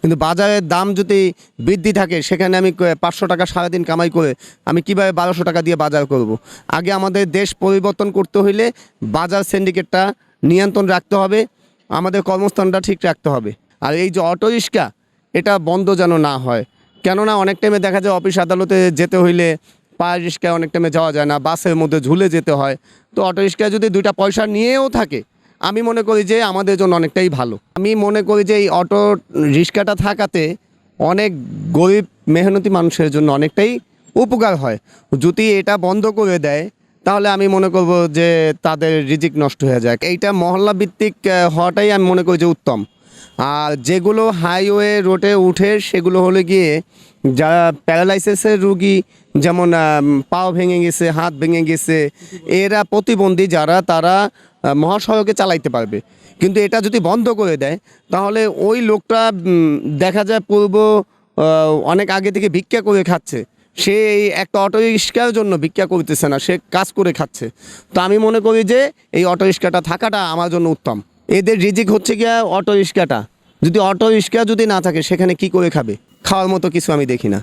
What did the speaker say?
কিন্তু বাজারের দাম যদি বৃদ্ধি থাকে, সেখানে আমি পাঁচশো টাকা সারাদিন কামাই করে আমি কীভাবে বারোশো টাকা দিয়ে বাজার করব। আগে আমাদের দেশ পরিবর্তন করতে হইলে বাজার সিন্ডিকেটটা নিয়ন্ত্রণ রাখতে হবে, আমাদের কর্মস্থানটা ঠিক রাখতে হবে। আর এই যে অটো রিক্সা, এটা বন্ধ যেন না হয়। কেননা অনেক টাইমে দেখা যায় অফিস আদালতে যেতে হইলে পায়ের রিক্সায় অনেক টাইমে যাওয়া যায় না, বাসের মধ্যে ঝুলে যেতে হয়। তো অটো রিক্সায় যদি দুইটা পয়সা নিয়েও থাকে আমি মনে করি যে আমাদের জন্য অনেকটাই ভালো। আমি মনে করি যে এই অটো রিক্সাটা থাকাতে অনেক গরিব, মেহনতি মানুষের জন্য অনেকটাই উপকার হয়। যদি এটা বন্ধ করে দেয়, তাহলে আমি মনে করব যে তাদের রিজিক নষ্ট হয়ে যায়। এইটা মহল্লা ভিত্তিক হওয়াটাই আমি মনে করি যে উত্তম। আর যেগুলো হাইওয়ে রোডে উঠে সেগুলো হলে গিয়ে যারা প্যারালাইসিসের রুগী, যেমন পাও ভেঙে গেছে, হাত ভেঙে গেছে, এরা প্রতিবন্ধী যারা, তারা মহাসড়কে চালাইতে পারবে। কিন্তু এটা যদি বন্ধ করে দেয়, তাহলে ওই লোকটা দেখা যায় পূর্ব অনেক আগে থেকে ভিক্ষা করে খাচ্ছে। সে এই একটা অটো রিক্সার জন্য ভিক্ষা করতেছে না, সে কাজ করে খাচ্ছে। তো আমি মনে করি যে, এই অটো রিক্সাটা থাকাটা আমার জন্য উত্তম। এদের রিজিক হচ্ছে গিয়া অটো রিক্সাটা যদি অটো রিক্সা যদি না থাকে, সেখানে কি করে খাবে? খাওয়ার মতো কিছু আমি দেখি না।